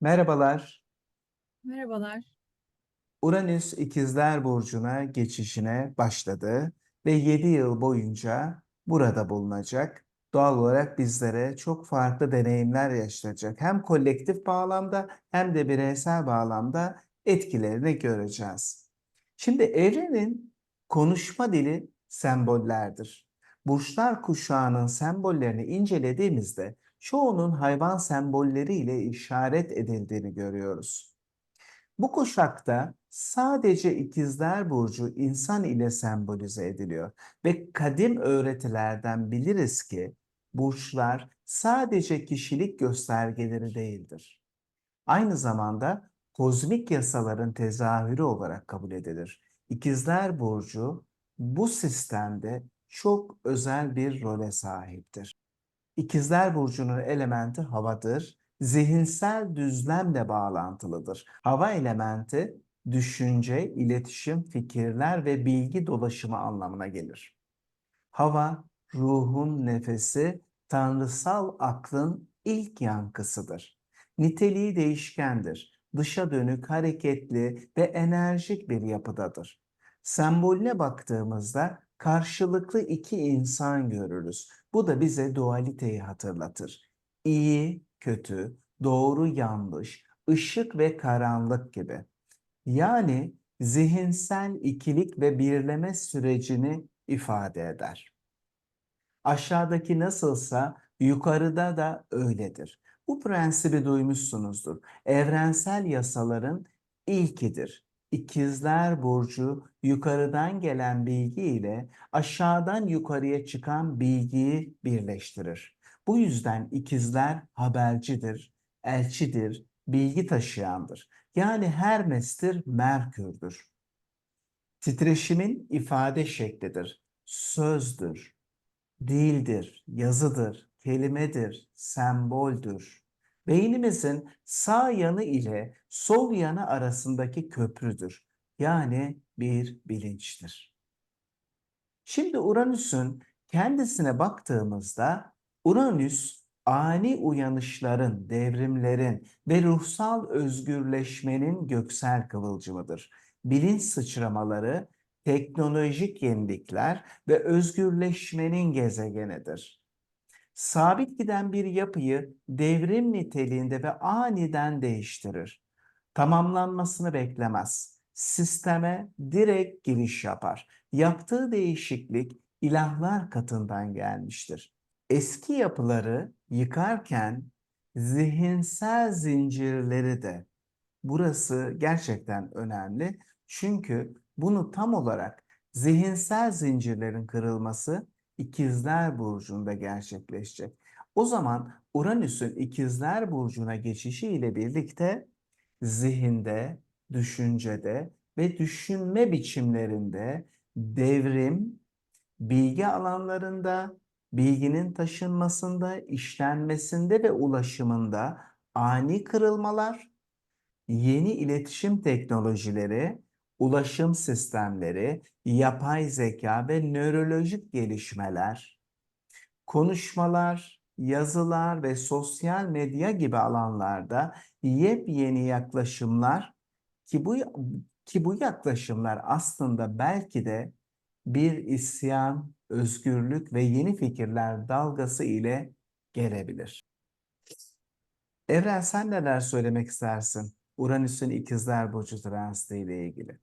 Merhabalar. Merhabalar. Uranüs İkizler Burcu'na geçişine başladı ve 7 yıl boyunca burada bulunacak. Doğal olarak bizlere çok farklı deneyimler yaşatacak. Hem kolektif bağlamda hem de bireysel bağlamda etkilerini göreceğiz. Şimdi evrenin konuşma dili sembollerdir. Burçlar kuşağının sembollerini incelediğimizde çoğunun hayvan sembolleriyle işaret edildiğini görüyoruz. Bu kuşakta sadece ikizler burcu insan ile sembolize ediliyor ve kadim öğretilerden biliriz ki burçlar sadece kişilik göstergeleri değildir. Aynı zamanda kozmik yasaların tezahürü olarak kabul edilir. İkizler burcu bu sistemde çok özel bir role sahiptir. İkizler Burcu'nun elementi havadır. Zihinsel düzlemle bağlantılıdır. Hava elementi düşünce, iletişim, fikirler ve bilgi dolaşımı anlamına gelir. Hava, ruhun nefesi, tanrısal aklın ilk yankısıdır. Niteliği değişkendir. Dışa dönük, hareketli ve enerjik bir yapıdadır. Sembolüne baktığımızda karşılıklı iki insan görürüz. Bu da bize dualiteyi hatırlatır. İyi, kötü, doğru, yanlış, ışık ve karanlık gibi. Yani zihinsel ikilik ve birleme sürecini ifade eder. Aşağıdaki nasılsa yukarıda da öyledir. Bu prensibi duymuşsunuzdur. Evrensel yasaların ilkidir. İkizler burcu yukarıdan gelen bilgi ile aşağıdan yukarıya çıkan bilgiyi birleştirir. Bu yüzden ikizler habercidir, elçidir, bilgi taşıyandır. Yani Hermes'tir, Merkür'dür. Titreşimin ifade şeklidir, sözdür, dildir, yazıdır, kelimedir, semboldür. Beynimizin sağ yanı ile sol yanı arasındaki köprüdür. Yani bir bilinçtir. Şimdi Uranüs'ün kendisine baktığımızda Uranüs ani uyanışların, devrimlerin ve ruhsal özgürleşmenin göksel kıvılcımıdır. Bilinç sıçramaları, teknolojik yenilikler ve özgürleşmenin gezegenidir. Sabit giden bir yapıyı devrim niteliğinde ve aniden değiştirir. Tamamlanmasını beklemez. Sisteme direkt giriş yapar. Yaptığı değişiklik ilahlar katından gelmiştir. Eski yapıları yıkarken zihinsel zincirleri de burası gerçekten önemli. Çünkü bunu tam olarak zihinsel zincirlerin kırılması İkizler Burcu'nda gerçekleşecek. O zaman Uranüs'ün İkizler Burcu'na geçişi ile birlikte zihinde, düşüncede ve düşünme biçimlerinde devrim, bilgi alanlarında, bilginin taşınmasında, işlenmesinde ve ulaşımında ani kırılmalar, yeni iletişim teknolojileri, ulaşım sistemleri, yapay zeka ve nörolojik gelişmeler, konuşmalar, yazılar ve sosyal medya gibi alanlarda yepyeni yaklaşımlar ki bu ki bu yaklaşımlar aslında belki de bir isyan, özgürlük ve yeni fikirler dalgası ile gelebilir. Evren sen neler söylemek istersin? Uranüs'ün ikizler burcu transiti ile ilgili.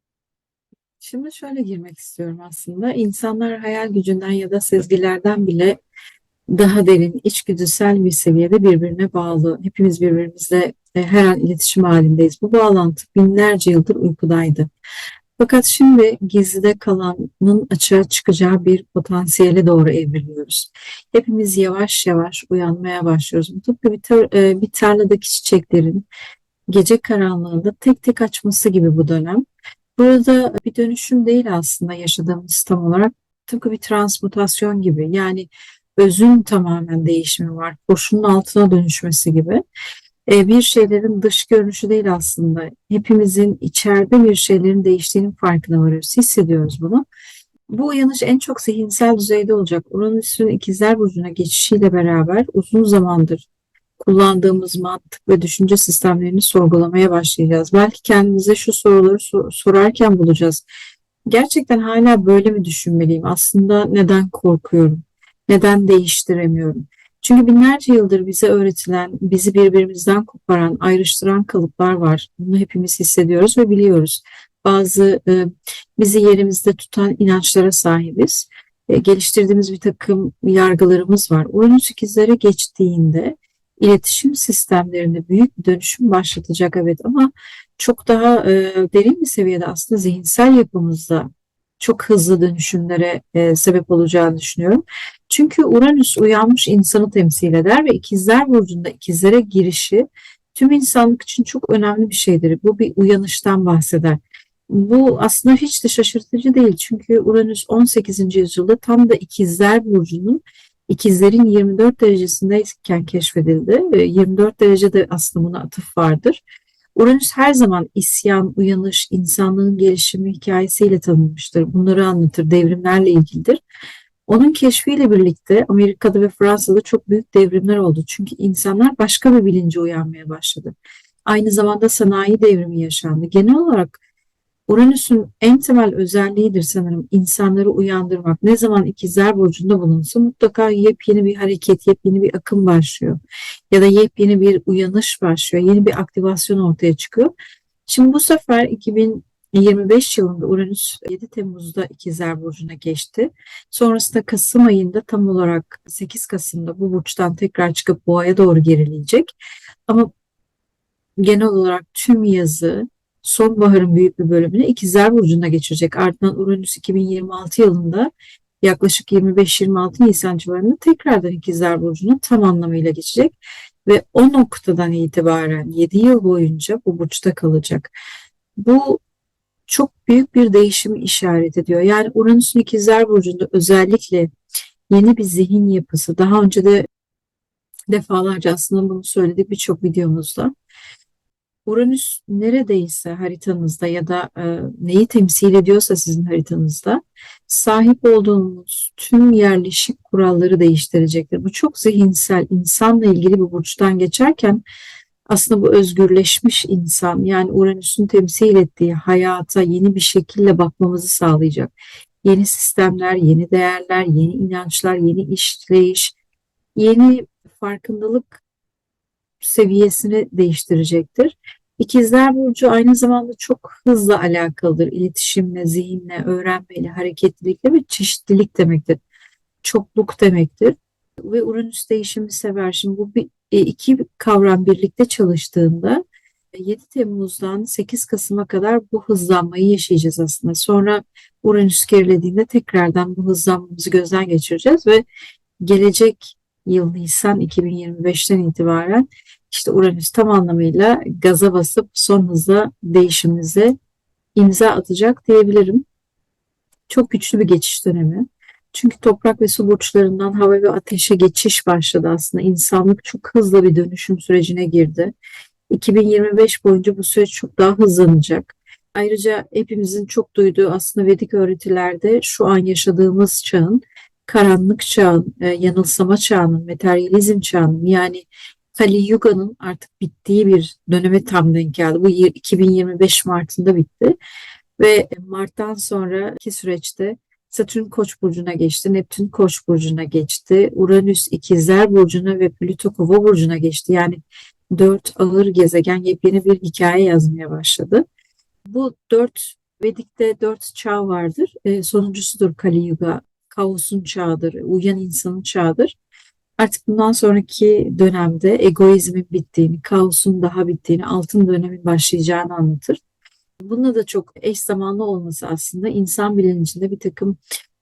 Şimdi şöyle girmek istiyorum aslında. İnsanlar hayal gücünden ya da sezgilerden bile daha derin, içgüdüsel bir seviyede birbirine bağlı. Hepimiz birbirimizle e, her an iletişim halindeyiz. Bu bağlantı binlerce yıldır uykudaydı. Fakat şimdi gizlide kalanın açığa çıkacağı bir potansiyele doğru evriliyoruz. Hepimiz yavaş yavaş uyanmaya başlıyoruz. Tıpkı bir, tar- e, bir tarladaki çiçeklerin gece karanlığında tek tek açması gibi bu dönem. Burada bir dönüşüm değil aslında yaşadığımız tam olarak. Tıpkı bir transmutasyon gibi. Yani özün tamamen değişimi var. Koşunun altına dönüşmesi gibi. E, bir şeylerin dış görünüşü değil aslında. Hepimizin içeride bir şeylerin değiştiğinin farkına varıyoruz. Hissediyoruz bunu. Bu uyanış en çok zihinsel düzeyde olacak. Uranüs'ün ikizler burcuna geçişiyle beraber uzun zamandır kullandığımız mantık ve düşünce sistemlerini sorgulamaya başlayacağız. Belki kendimize şu soruları so- sorarken bulacağız. Gerçekten hala böyle mi düşünmeliyim? Aslında neden korkuyorum? Neden değiştiremiyorum? Çünkü binlerce yıldır bize öğretilen, bizi birbirimizden koparan, ayrıştıran kalıplar var. Bunu hepimiz hissediyoruz ve biliyoruz. Bazı e, bizi yerimizde tutan inançlara sahibiz. E, geliştirdiğimiz bir takım yargılarımız var. Uranüs ikizlere geçtiğinde iletişim sistemlerinde büyük bir dönüşüm başlatacak evet ama çok daha e, derin bir seviyede aslında zihinsel yapımızda çok hızlı dönüşümlere e, sebep olacağını düşünüyorum. Çünkü Uranüs uyanmış insanı temsil eder ve ikizler burcunda ikizlere girişi tüm insanlık için çok önemli bir şeydir. Bu bir uyanıştan bahseder. Bu aslında hiç de şaşırtıcı değil. Çünkü Uranüs 18. yüzyılda tam da ikizler burcunun ikizlerin 24 derecesindeyken keşfedildi. Ve 24 derecede aslında buna atıf vardır. Uranüs her zaman isyan, uyanış, insanlığın gelişimi hikayesiyle tanınmıştır. Bunları anlatır, devrimlerle ilgilidir. Onun keşfiyle birlikte Amerika'da ve Fransa'da çok büyük devrimler oldu. Çünkü insanlar başka bir bilince uyanmaya başladı. Aynı zamanda sanayi devrimi yaşandı. Genel olarak Uranüs'ün en temel özelliğidir sanırım insanları uyandırmak. Ne zaman ikizler burcunda bulunsun mutlaka yepyeni bir hareket, yepyeni bir akım başlıyor. Ya da yepyeni bir uyanış başlıyor, yeni bir aktivasyon ortaya çıkıyor. Şimdi bu sefer 2025 yılında Uranüs 7 Temmuz'da ikizler burcuna geçti. Sonrasında Kasım ayında tam olarak 8 Kasım'da bu burçtan tekrar çıkıp boğaya doğru gerileyecek. Ama genel olarak tüm yazı, sonbaharın büyük bir bölümünü İkizler Burcu'nda geçirecek. Ardından Uranüs 2026 yılında yaklaşık 25-26 Nisan civarında tekrardan İkizler Burcu'na tam anlamıyla geçecek. Ve o noktadan itibaren 7 yıl boyunca bu burçta kalacak. Bu çok büyük bir değişimi işaret ediyor. Yani Uranüs'ün İkizler Burcu'nda özellikle yeni bir zihin yapısı, daha önce de defalarca aslında bunu söyledik birçok videomuzda. Uranüs neredeyse haritanızda ya da e, neyi temsil ediyorsa sizin haritanızda sahip olduğunuz tüm yerleşik kuralları değiştirecektir. Bu çok zihinsel, insanla ilgili bir burçtan geçerken aslında bu özgürleşmiş insan yani Uranüs'ün temsil ettiği hayata yeni bir şekilde bakmamızı sağlayacak. Yeni sistemler, yeni değerler, yeni inançlar, yeni işleyiş, yeni farkındalık seviyesini değiştirecektir. İkizler Burcu aynı zamanda çok hızla alakalıdır. İletişimle, zihinle, öğrenmeyle, hareketlilikle ve çeşitlilik demektir. Çokluk demektir. Ve Uranüs değişimi sever. Şimdi bu bir, e, iki kavram birlikte çalıştığında 7 Temmuz'dan 8 Kasım'a kadar bu hızlanmayı yaşayacağız aslında. Sonra Uranüs gerilediğinde tekrardan bu hızlanmamızı gözden geçireceğiz ve gelecek yıl Nisan 2025'ten itibaren işte Uranüs tam anlamıyla gaza basıp son hızla değişimimize imza atacak diyebilirim. Çok güçlü bir geçiş dönemi. Çünkü toprak ve su burçlarından hava ve ateşe geçiş başladı aslında. İnsanlık çok hızlı bir dönüşüm sürecine girdi. 2025 boyunca bu süreç çok daha hızlanacak. Ayrıca hepimizin çok duyduğu aslında Vedik öğretilerde şu an yaşadığımız çağın karanlık çağın, e, yanılsama çağının, materyalizm çağının yani Kali Yuga'nın artık bittiği bir döneme tam denk geldi. Bu 2025 Mart'ında bitti. Ve Mart'tan sonraki süreçte Satürn Koç burcuna geçti, Neptün Koç burcuna geçti, Uranüs İkizler burcuna ve Plüto Kova burcuna geçti. Yani dört ağır gezegen yepyeni bir hikaye yazmaya başladı. Bu dört Vedik'te dört çağ vardır. E, sonuncusudur Kali Yuga. Kaosun çağıdır, uyan insanın çağıdır. Artık bundan sonraki dönemde egoizmin bittiğini, kaosun daha bittiğini, altın dönemin başlayacağını anlatır. Bununla da çok eş zamanlı olması aslında insan bilincinde bir takım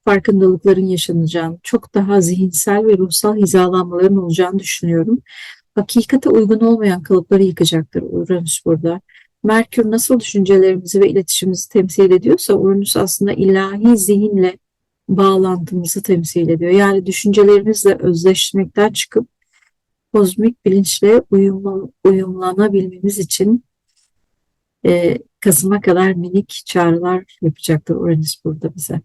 farkındalıkların yaşanacağını, çok daha zihinsel ve ruhsal hizalanmaların olacağını düşünüyorum. Hakikate uygun olmayan kalıpları yıkacaktır Uranüs burada. Merkür nasıl düşüncelerimizi ve iletişimimizi temsil ediyorsa Uranüs aslında ilahi zihinle bağlantımızı temsil ediyor. Yani düşüncelerimizle özleşmekten çıkıp kozmik bilinçle uyumla, uyumlanabilmemiz için e, Kasım'a kadar minik çağrılar yapacaktır Uranüs burada bize.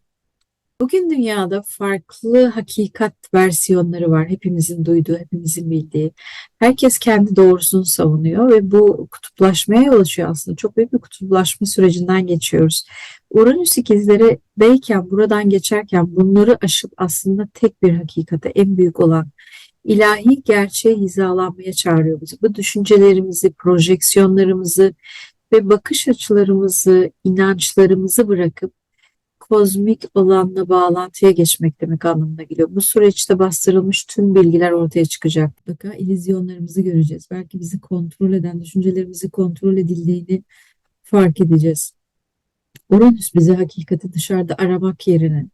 Bugün dünyada farklı hakikat versiyonları var. Hepimizin duyduğu, hepimizin bildiği. Herkes kendi doğrusunu savunuyor ve bu kutuplaşmaya yol açıyor aslında. Çok büyük bir kutuplaşma sürecinden geçiyoruz. Uranüs ikizlerdeyken, buradan geçerken bunları aşıp aslında tek bir hakikate, en büyük olan ilahi gerçeğe hizalanmaya çağırıyor bizi. Bu düşüncelerimizi, projeksiyonlarımızı ve bakış açılarımızı, inançlarımızı bırakıp kozmik olanla bağlantıya geçmek demek anlamına geliyor. Bu süreçte bastırılmış tüm bilgiler ortaya çıkacak. Mutlaka illüzyonlarımızı göreceğiz. Belki bizi kontrol eden, düşüncelerimizi kontrol edildiğini fark edeceğiz. Uranüs bize hakikati dışarıda aramak yerine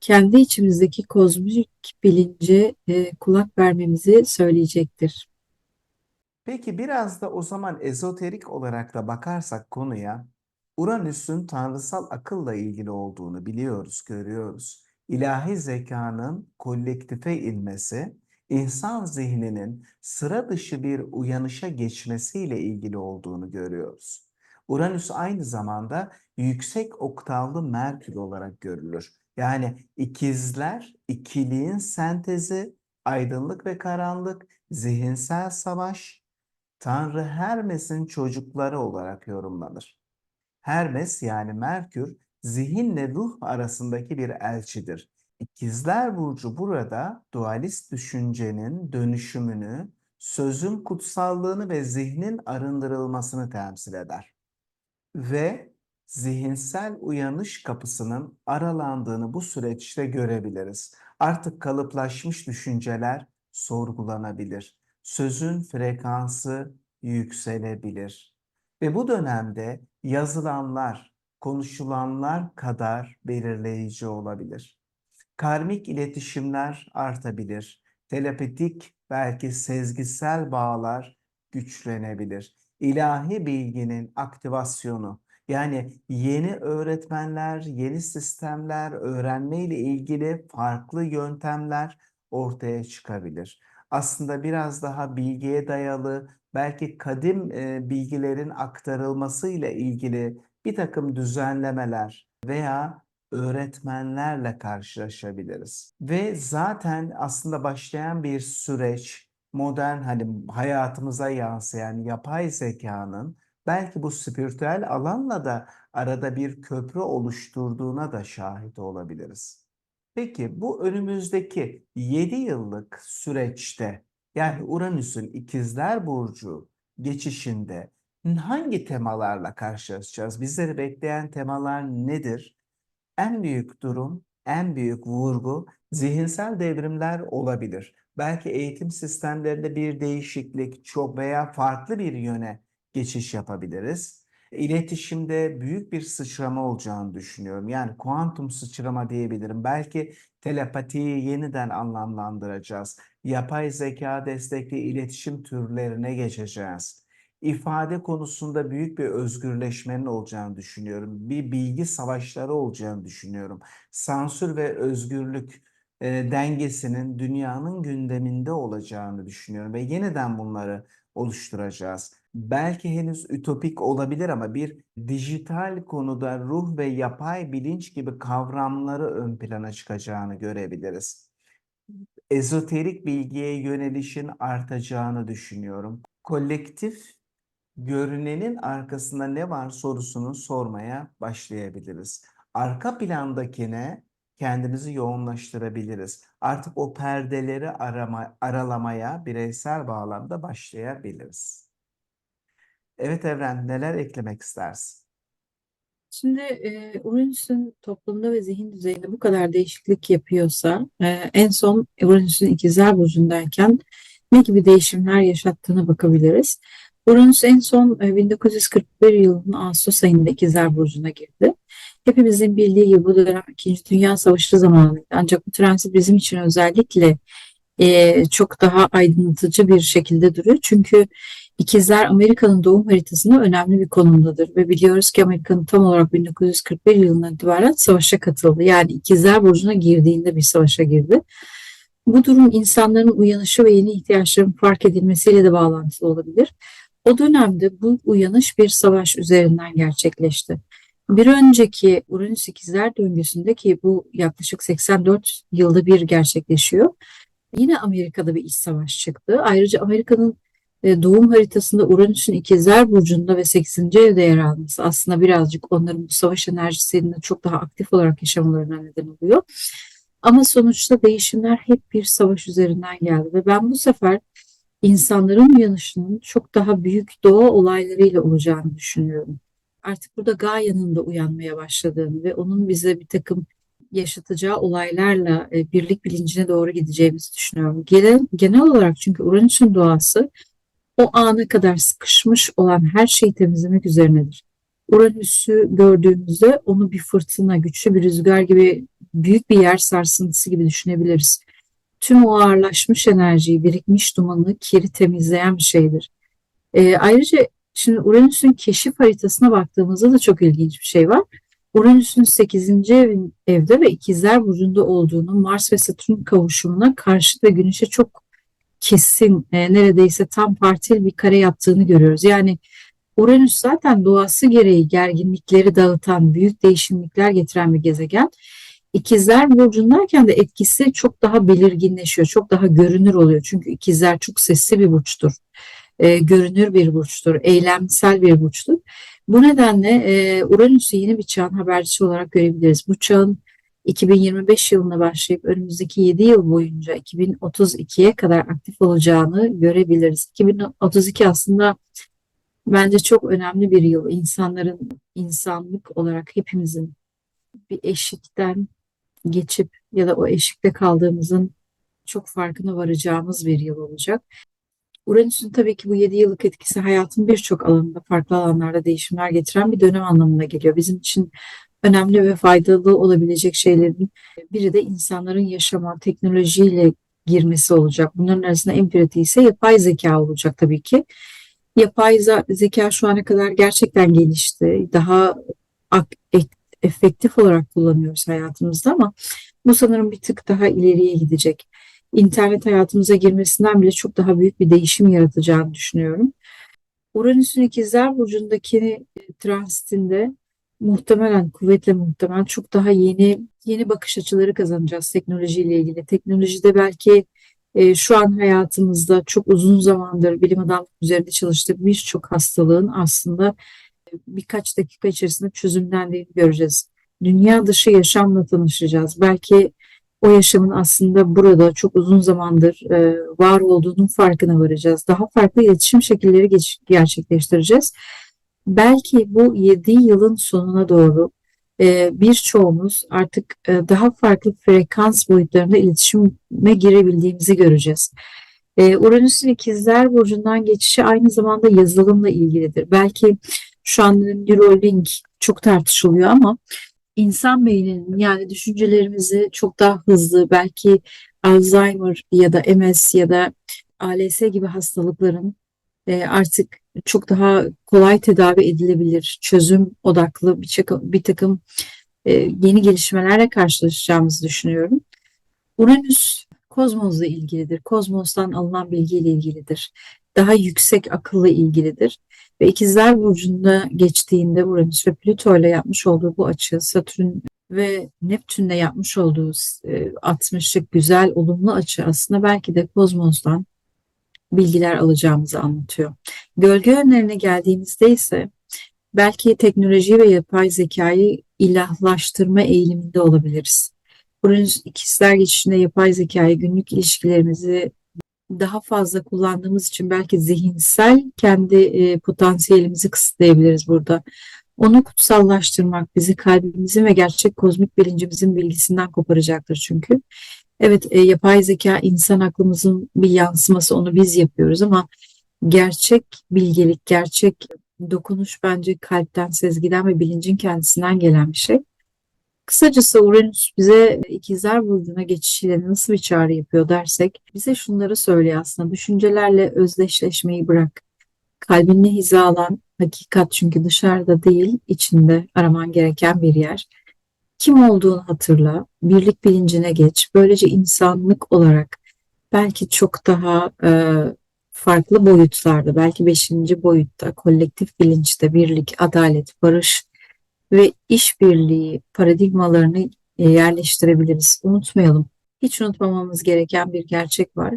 kendi içimizdeki kozmik bilince e, kulak vermemizi söyleyecektir. Peki biraz da o zaman ezoterik olarak da bakarsak konuya, Uranüs'ün tanrısal akılla ilgili olduğunu biliyoruz, görüyoruz. İlahi zekanın kolektife inmesi, insan zihninin sıra dışı bir uyanışa geçmesiyle ilgili olduğunu görüyoruz. Uranüs aynı zamanda yüksek oktavlı Merkür olarak görülür. Yani ikizler, ikiliğin sentezi, aydınlık ve karanlık, zihinsel savaş, Tanrı Hermes'in çocukları olarak yorumlanır. Hermes yani Merkür zihinle ruh arasındaki bir elçidir. İkizler Burcu burada dualist düşüncenin dönüşümünü, sözün kutsallığını ve zihnin arındırılmasını temsil eder. Ve zihinsel uyanış kapısının aralandığını bu süreçte görebiliriz. Artık kalıplaşmış düşünceler sorgulanabilir. Sözün frekansı yükselebilir. Ve bu dönemde yazılanlar, konuşulanlar kadar belirleyici olabilir. Karmik iletişimler artabilir. Telepatik, belki sezgisel bağlar güçlenebilir. İlahi bilginin aktivasyonu, yani yeni öğretmenler, yeni sistemler, öğrenme ile ilgili farklı yöntemler ortaya çıkabilir. Aslında biraz daha bilgiye dayalı, belki kadim e, bilgilerin aktarılmasıyla ilgili bir takım düzenlemeler veya öğretmenlerle karşılaşabiliriz. Ve zaten aslında başlayan bir süreç, modern hani hayatımıza yansıyan yapay zekanın belki bu spiritüel alanla da arada bir köprü oluşturduğuna da şahit olabiliriz. Peki bu önümüzdeki 7 yıllık süreçte yani Uranüs'ün İkizler Burcu geçişinde hangi temalarla karşılaşacağız? Bizleri bekleyen temalar nedir? En büyük durum, en büyük vurgu zihinsel devrimler olabilir. Belki eğitim sistemlerinde bir değişiklik, çok veya farklı bir yöne geçiş yapabiliriz. İletişimde büyük bir sıçrama olacağını düşünüyorum. Yani kuantum sıçrama diyebilirim. Belki telepatiyi yeniden anlamlandıracağız. Yapay zeka destekli iletişim türlerine geçeceğiz. İfade konusunda büyük bir özgürleşmenin olacağını düşünüyorum. Bir bilgi savaşları olacağını düşünüyorum. Sansür ve özgürlük e, dengesinin dünyanın gündeminde olacağını düşünüyorum ve yeniden bunları oluşturacağız. Belki henüz ütopik olabilir ama bir dijital konuda ruh ve yapay bilinç gibi kavramları ön plana çıkacağını görebiliriz. Ezoterik bilgiye yönelişin artacağını düşünüyorum. Kolektif görünenin arkasında ne var sorusunu sormaya başlayabiliriz. Arka plandakine kendimizi yoğunlaştırabiliriz. Artık o perdeleri arama, aralamaya bireysel bağlamda başlayabiliriz. Evet Evren, neler eklemek istersin? Şimdi e, Uranüs'ün toplumda ve zihin düzeyinde bu kadar değişiklik yapıyorsa e, en son Uranüs'ün ikizler burcundayken ne gibi değişimler yaşattığına bakabiliriz. Uranüs en son e, 1941 yılının Ağustos ayında ikizler burcuna girdi. Hepimizin bildiği gibi bu dönem 2. Dünya Savaşı zamanıydı. Ancak bu transit bizim için özellikle e, çok daha aydınlatıcı bir şekilde duruyor. Çünkü İkizler Amerika'nın doğum haritasında önemli bir konumdadır ve biliyoruz ki Amerika'nın tam olarak 1941 yılından itibaren savaşa katıldı. Yani İkizler Burcu'na girdiğinde bir savaşa girdi. Bu durum insanların uyanışı ve yeni ihtiyaçların fark edilmesiyle de bağlantılı olabilir. O dönemde bu uyanış bir savaş üzerinden gerçekleşti. Bir önceki Uranüs ikizler döngüsünde ki bu yaklaşık 84 yılda bir gerçekleşiyor. Yine Amerika'da bir iç savaş çıktı. Ayrıca Amerika'nın doğum haritasında Uranüs'ün ikizler burcunda ve 8. evde yer alması aslında birazcık onların bu savaş enerjisini çok daha aktif olarak yaşamalarına neden oluyor. Ama sonuçta değişimler hep bir savaş üzerinden geldi ve ben bu sefer insanların uyanışının çok daha büyük doğa olaylarıyla olacağını düşünüyorum. Artık burada Gaia'nın da uyanmaya başladığını ve onun bize bir takım yaşatacağı olaylarla e, birlik bilincine doğru gideceğimizi düşünüyorum. Genel, genel olarak çünkü Uranüs'ün doğası o ana kadar sıkışmış olan her şeyi temizlemek üzerinedir. Uranüs'ü gördüğümüzde onu bir fırtına, güçlü bir rüzgar gibi büyük bir yer sarsıntısı gibi düşünebiliriz. Tüm o ağırlaşmış enerjiyi, birikmiş dumanı, kiri temizleyen bir şeydir. Ee, ayrıca şimdi Uranüs'ün keşif haritasına baktığımızda da çok ilginç bir şey var. Uranüs'ün 8. evin, evde ve ikizler burcunda olduğunu Mars ve Satürn kavuşumuna karşı ve Güneş'e çok kesin e, neredeyse tam partil bir kare yaptığını görüyoruz. Yani Uranüs zaten doğası gereği gerginlikleri dağıtan, büyük değişimlikler getiren bir gezegen. İkizler burcundayken de etkisi çok daha belirginleşiyor, çok daha görünür oluyor. Çünkü ikizler çok sesli bir burçtur, e, görünür bir burçtur, eylemsel bir burçtur. Bu nedenle e, Uranüs'ü yeni bir çağın habercisi olarak görebiliriz. Bu çağın 2025 yılına başlayıp önümüzdeki 7 yıl boyunca 2032'ye kadar aktif olacağını görebiliriz. 2032 aslında bence çok önemli bir yıl. İnsanların, insanlık olarak hepimizin bir eşikten geçip ya da o eşikte kaldığımızın çok farkına varacağımız bir yıl olacak. Uranüs'ün tabii ki bu 7 yıllık etkisi hayatın birçok alanında, farklı alanlarda değişimler getiren bir dönem anlamına geliyor. Bizim için önemli ve faydalı olabilecek şeylerin biri de insanların yaşama, teknolojiyle girmesi olacak. Bunların arasında en pratiği ise yapay zeka olacak tabii ki. Yapay zeka şu ana kadar gerçekten gelişti. Daha efektif olarak kullanıyoruz hayatımızda ama bu sanırım bir tık daha ileriye gidecek. İnternet hayatımıza girmesinden bile çok daha büyük bir değişim yaratacağını düşünüyorum. Uranüs'ün ikizler burcundaki transitinde muhtemelen kuvvetle muhtemelen çok daha yeni yeni bakış açıları kazanacağız teknolojiyle ilgili. Teknolojide belki e, şu an hayatımızda çok uzun zamandır bilim adamları üzerinde çalıştık birçok hastalığın aslında birkaç dakika içerisinde çözümlendiğini göreceğiz. Dünya dışı yaşamla tanışacağız. Belki o yaşamın aslında burada çok uzun zamandır e, var olduğunun farkına varacağız. Daha farklı iletişim şekilleri geç, gerçekleştireceğiz. Belki bu 7 yılın sonuna doğru e, birçoğumuz artık e, daha farklı frekans boyutlarında iletişime girebildiğimizi göreceğiz. E, Uranüs'ün ikizler burcundan geçişi aynı zamanda yazılımla ilgilidir. Belki şu an Neuralink çok tartışılıyor ama insan beyninin yani düşüncelerimizi çok daha hızlı belki Alzheimer ya da MS ya da ALS gibi hastalıkların artık çok daha kolay tedavi edilebilir, çözüm odaklı bir, bir takım e, yeni gelişmelerle karşılaşacağımızı düşünüyorum. Uranüs kozmosla ilgilidir. Kozmostan alınan bilgiyle ilgilidir. Daha yüksek akılla ilgilidir. Ve ikizler Burcu'nda geçtiğinde Uranüs ve Plüto ile yapmış olduğu bu açı Satürn ve Neptün'le yapmış olduğu 60'lık güzel olumlu açı aslında belki de kozmosdan bilgiler alacağımızı anlatıyor. Gölge yönlerine geldiğimizde ise belki teknoloji ve yapay zekayı ilahlaştırma eğiliminde olabiliriz. Uranüs ikizler geçişinde yapay zekayı günlük ilişkilerimizi daha fazla kullandığımız için belki zihinsel kendi e, potansiyelimizi kısıtlayabiliriz burada. Onu kutsallaştırmak bizi kalbimizin ve gerçek kozmik bilincimizin bilgisinden koparacaktır çünkü. Evet e, yapay zeka insan aklımızın bir yansıması onu biz yapıyoruz ama gerçek bilgelik, gerçek dokunuş bence kalpten, sezgiden ve bilincin kendisinden gelen bir şey. Kısacası Uranüs bize ikizler burcuna geçişiyle nasıl bir çağrı yapıyor dersek bize şunları söylüyor aslında düşüncelerle özdeşleşmeyi bırak. Kalbinle hizalan hakikat çünkü dışarıda değil içinde araman gereken bir yer. Kim olduğunu hatırla, birlik bilincine geç. Böylece insanlık olarak belki çok daha e, farklı boyutlarda, belki beşinci boyutta, kolektif bilinçte birlik, adalet, barış ve işbirliği paradigmalarını e, yerleştirebiliriz. Unutmayalım. Hiç unutmamamız gereken bir gerçek var.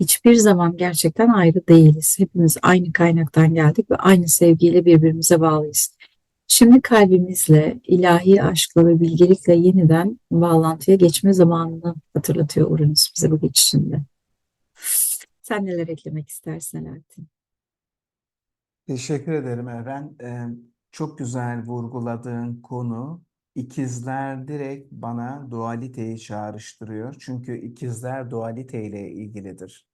Hiçbir zaman gerçekten ayrı değiliz. Hepimiz aynı kaynaktan geldik ve aynı sevgiyle birbirimize bağlıyız. Şimdi kalbimizle, ilahi aşkla ve bilgelikle yeniden bağlantıya geçme zamanını hatırlatıyor Uranüs bize bu geçişinde. Sen neler eklemek istersin Alaaddin? Teşekkür ederim Eren. Ee, çok güzel vurguladığın konu ikizler direkt bana dualiteyi çağrıştırıyor. Çünkü ikizler dualite ile ilgilidir.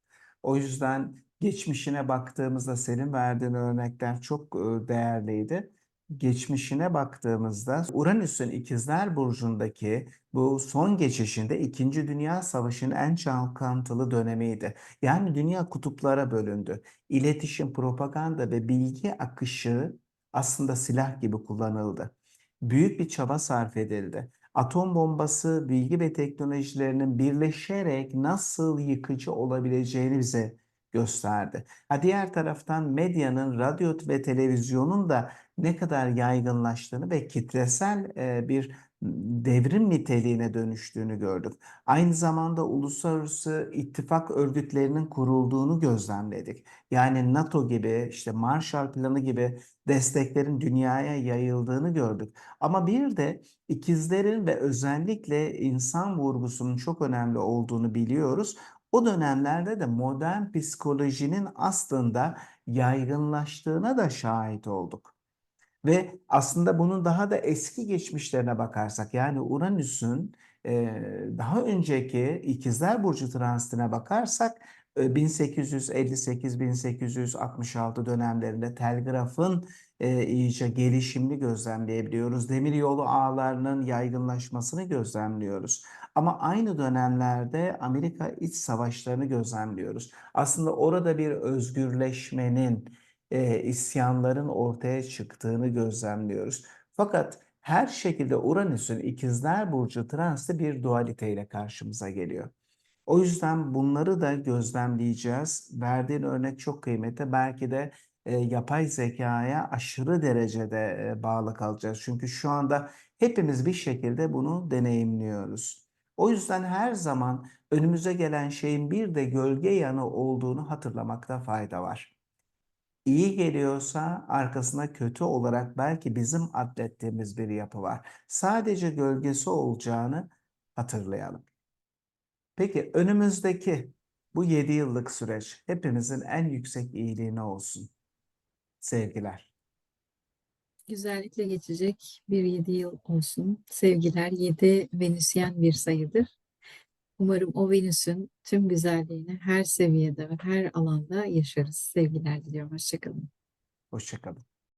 O yüzden geçmişine baktığımızda senin verdiğin örnekler çok e, değerliydi. Geçmişine baktığımızda Uranüs'ün ikizler burcundaki bu son geçişinde İkinci Dünya Savaşı'nın en çalkantılı dönemiydi. Yani dünya kutuplara bölündü iletişim, propaganda ve bilgi akışı aslında silah gibi kullanıldı. Büyük bir çaba sarf edildi. Atom bombası, bilgi ve teknolojilerinin birleşerek nasıl yıkıcı olabileceğini bize gösterdi. Ha diğer taraftan medyanın, radyo ve televizyonun da ne kadar yaygınlaştığını ve kitlesel e, bir devrim niteliğine dönüştüğünü gördük. Aynı zamanda uluslararası ittifak örgütlerinin kurulduğunu gözlemledik. Yani NATO gibi, işte Marshall Planı gibi desteklerin dünyaya yayıldığını gördük. Ama bir de ikizlerin ve özellikle insan vurgusunun çok önemli olduğunu biliyoruz. O dönemlerde de modern psikolojinin aslında yaygınlaştığına da şahit olduk. Ve aslında bunun daha da eski geçmişlerine bakarsak yani Uranüs'ün e, daha önceki İkizler Burcu transitine bakarsak e, 1858-1866 dönemlerinde telgrafın e, iyice gelişimini gözlemleyebiliyoruz. Demiryolu ağlarının yaygınlaşmasını gözlemliyoruz. Ama aynı dönemlerde Amerika iç savaşlarını gözlemliyoruz. Aslında orada bir özgürleşmenin, e, isyanların ortaya çıktığını gözlemliyoruz. Fakat her şekilde Uranüs'ün ikizler burcu transiti bir dualiteyle karşımıza geliyor. O yüzden bunları da gözlemleyeceğiz. Verdiğin örnek çok kıymetli. Belki de e, yapay zekaya aşırı derecede e, bağlı kalacağız. Çünkü şu anda hepimiz bir şekilde bunu deneyimliyoruz. O yüzden her zaman önümüze gelen şeyin bir de gölge yanı olduğunu hatırlamakta fayda var iyi geliyorsa arkasında kötü olarak belki bizim adlettiğimiz bir yapı var. Sadece gölgesi olacağını hatırlayalım. Peki önümüzdeki bu 7 yıllık süreç hepimizin en yüksek iyiliğine olsun. Sevgiler. Güzellikle geçecek bir 7 yıl olsun. Sevgiler 7 Venüsyen bir sayıdır. Umarım o Venüs'ün tüm güzelliğini her seviyede ve her alanda yaşarız. Sevgiler diliyorum. Hoşçakalın. Hoşçakalın.